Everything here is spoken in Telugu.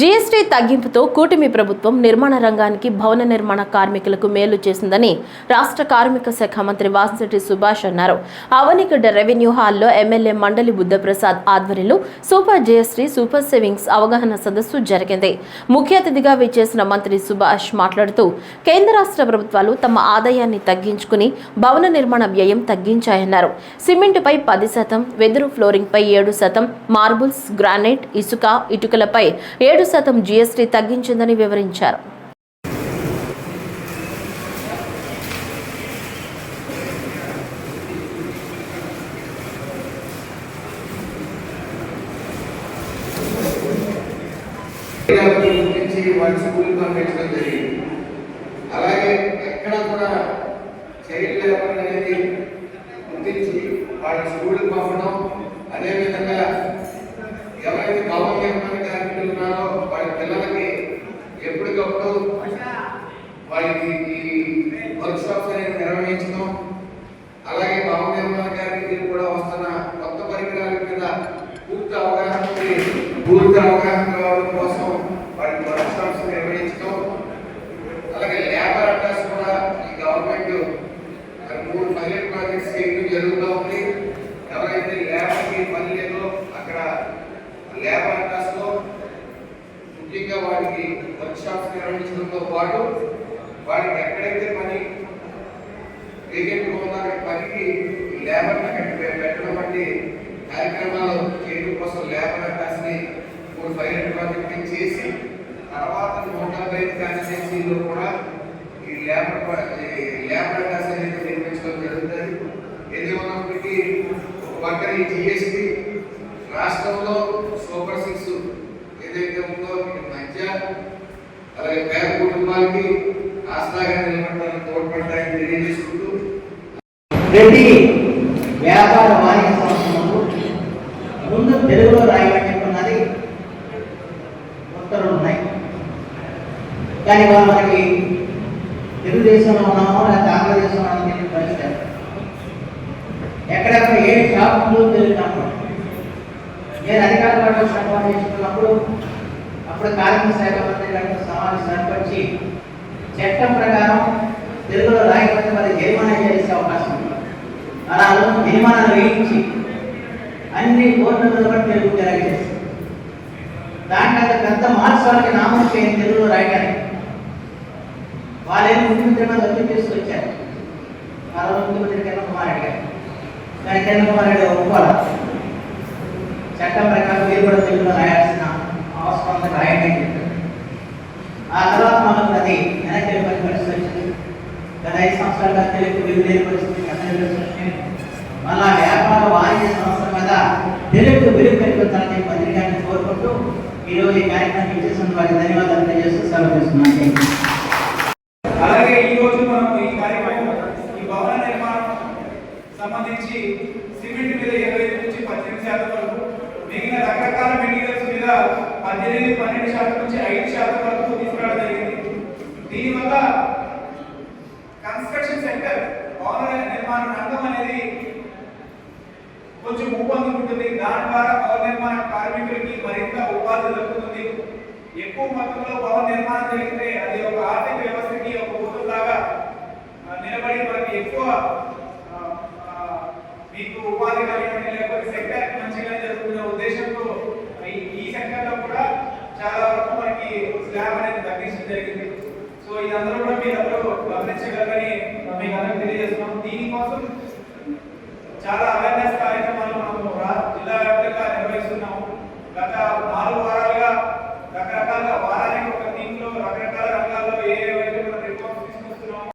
జీఎస్టీ తగ్గింపుతో కూటమి ప్రభుత్వం నిర్మాణ రంగానికి భవన నిర్మాణ కార్మికులకు మేలు చేసిందని రాష్ట్ర కార్మిక శాఖ మంత్రి వాసిరెడ్డి సుభాష్ అన్నారు. అవనిగడ్డ రెవెన్యూ హాల్లో ఎమ్మెల్యే మండలి బుద్ధప్రసాద్ ఆధ్వర్యంలో సూపర్ జీఎస్టీ సూపర్ సేవింగ్స్ అవగాహన సదస్సు జరిగింది. ముఖ్య అతిథిగా విచ్చేసిన మంత్రి సుభాష్ మాట్లాడుతూ కేంద్ర రాష్ట్ర ప్రభుత్వాలు తమ ఆదాయాన్ని తగ్గించుకుని భవన నిర్మాణ వ్యయం తగ్గించాయన్నారు. సిమెంటుపై పది శాతం వెదురు ఫ్లోరింగ్పై ఏడు శాతం మార్బుల్స్ గ్రానైట్ ఇసుక ఇటుకలపై ఏడు ఏడు శాతం జీఎస్టీ తగ్గించిందని వివరించారు. క్రీడలను స్కూల్ పంపించడం జరిగింది అలాగే ఎక్కడ కూడా చైల్డ్ లేబర్ అనేది గుర్తించి వాళ్ళ స్కూల్కి పంపడం అదేవిధంగా ఎవరైతే గవర్నమెంట్ కార్మికులు ఉన్నారో వారికి ఈ వర్క్ షాప్స్ అనేది నిర్వహించడం అలాగే భవన నిర్మాణ కూడా వస్తున్న కొత్త పరికరాల మీద పూర్తి అవగాహన పూర్తి అవగాహన రావడం కోసం వారికి వర్క్ షాప్స్ నిర్వహించడం అలాగే లేబర్ అడ్రస్ కూడా ఈ గవర్నమెంట్ మూడు పైలట్ ప్రాజెక్ట్స్ చేయడం జరుగుతూ ఉంది. ఎవరైతే లేబర్కి పని లేదో అక్కడ లేబర్ అడ్రస్లో ముఖ్యంగా వారికి వర్క్ షాప్స్ నిర్వహించడంతో పాటు వారికి ఎక్కడైతే పని వేకెంట్ ఉన్న పనికి లేబర్ పెట్టడం వంటి కార్యక్రమాలు చేయడం కోసం లేబర్ అడ్రస్ని మూడు హండ్రెడ్ ప్రాజెక్ట్ చేసి తర్వాత నూట డెబ్బై ఐదు కాన్స్టిట్యూన్సీలో కూడా ఈ లేబర్ లేబర్ అటాస్ అనేది నిర్మించడం జరుగుతుంది. ఏది ఉన్నప్పటికీ ఒక పక్కన ఈ జిఎస్టి రాష్ట్రంలో సూపర్ సిక్స్ ఏదైతే ఉందో మధ్య అలాగే పేద కుటుంబాలకి ఆస్థాగా నిలబడడానికి తోడ్పడతాయని తెలియజేసుకుంటూ వ్యాపార వాణిజ్య సంస్థలకు ముందు తెలుగులో రాయమని చెప్పున్నది ఉత్తర్వులు ఉన్నాయి. కానీ వాళ్ళు మనకి తెలుగుదేశంలో ఉన్నామో లేకపోతే ఆంధ్రదేశంలో ఉన్నామో తెలియని పరిస్థితి ఎక్కడెక్కడ ఏ షాపులు తెలియనప్పుడు నేను అధికార పార్టీ సంపాదించుకున్నప్పుడు అప్పుడు కార్మిక శాఖ మంత్రి గారితో సమావేశం సరిపరిచి చట్టం ప్రకారం తెలుగులో రాయకపోతే మరి జరిమానా చేసే అవకాశం ఉంది. అలా జరిమానాలు వేయించి అన్ని కోర్టులలో బట్టి తెలుగు తెలియజేసి దాంట్లో పెద్ద మార్క్స్ వాళ్ళకి నామం తెలుగులో రాయడానికి. వాళ్ళేం ముఖ్యమంత్రి మీద వచ్చి తీసుకొచ్చారు. వాళ్ళ ముఖ్యమంత్రి కిరణ్ కుమార్ రెడ్డి గారు. కానీ కిరణ్ కుమార్ రెడ్డి ఒప్పుకోవాలి చట్టం ప్రకారం మీరు కూడా తెలుగులో రాయాల్సిన అవసరం రాయండి అని చెప్పారు. ఆ తర్వాత మనకు అది వెనక్కి వెళ్ళిపోయిన పరిస్థితి వచ్చింది గత ఐదు సంవత్సరాలుగా తెలుగు విలువలేని పరిస్థితి వచ్చింది మళ్ళా వ్యాపార వాణిజ్య సంస్థల మీద తెలుగు వెలుగు కల్పించాలని చెప్పి పత్రికాన్ని కోరుకుంటూ ఈరోజు ఈ కార్యక్రమం ఇచ్చేసిన వారికి ధన్యవాదాలు తెలియజేస్తూ సెలవు చేస్తున్నాను అలాగే ఈ రోజు మనం ఈ కార్యక్రమం ఈ భవన నిర్మాణం సంబంధించి సిమెంట్ మీద ఇరవై నుంచి పద్దెనిమిది శాతం వరకు మిగిలిన రకరకాల మెటీరియల్స్ మీద పద్దెనిమిది పన్నెండు శాతం నుంచి ఐదు శాతం వరకు దీనివల్ల కన్స్ట్రక్షన్ సెక్టర్ భవన నిర్మాణ రంగం అనేది కొంచెం ఊపందుకుంటుంది. దాని ద్వారా భవన నిర్మాణ కార్మికులకి మరింత ఉపాధి దొరుకుతుంది ఎక్కువ మొత్తంలో భవన నిర్మాణం జరిగితే అది ఒక ఆర్థిక వ్యవస్థకి ఒక ఊతులాగా నిలబడి మనకి ఎక్కువ మీకు ఉపాధి కలిగి లేకపోతే సెక్టర్ మంచిగా జరుగుతున్న ఉద్దేశంతో ఈ ఈ సెక్టర్లో కూడా చాలా వరకు మనకి స్లాబ్ అనేది తగ్గించడం జరిగింది సో ఇదందరూ మీరు గమనించగలరని మీకు అందరికి తెలియజేస్తున్నాం దీనికోసం చాలా అవేర్నెస్ కార్యక్రమాలు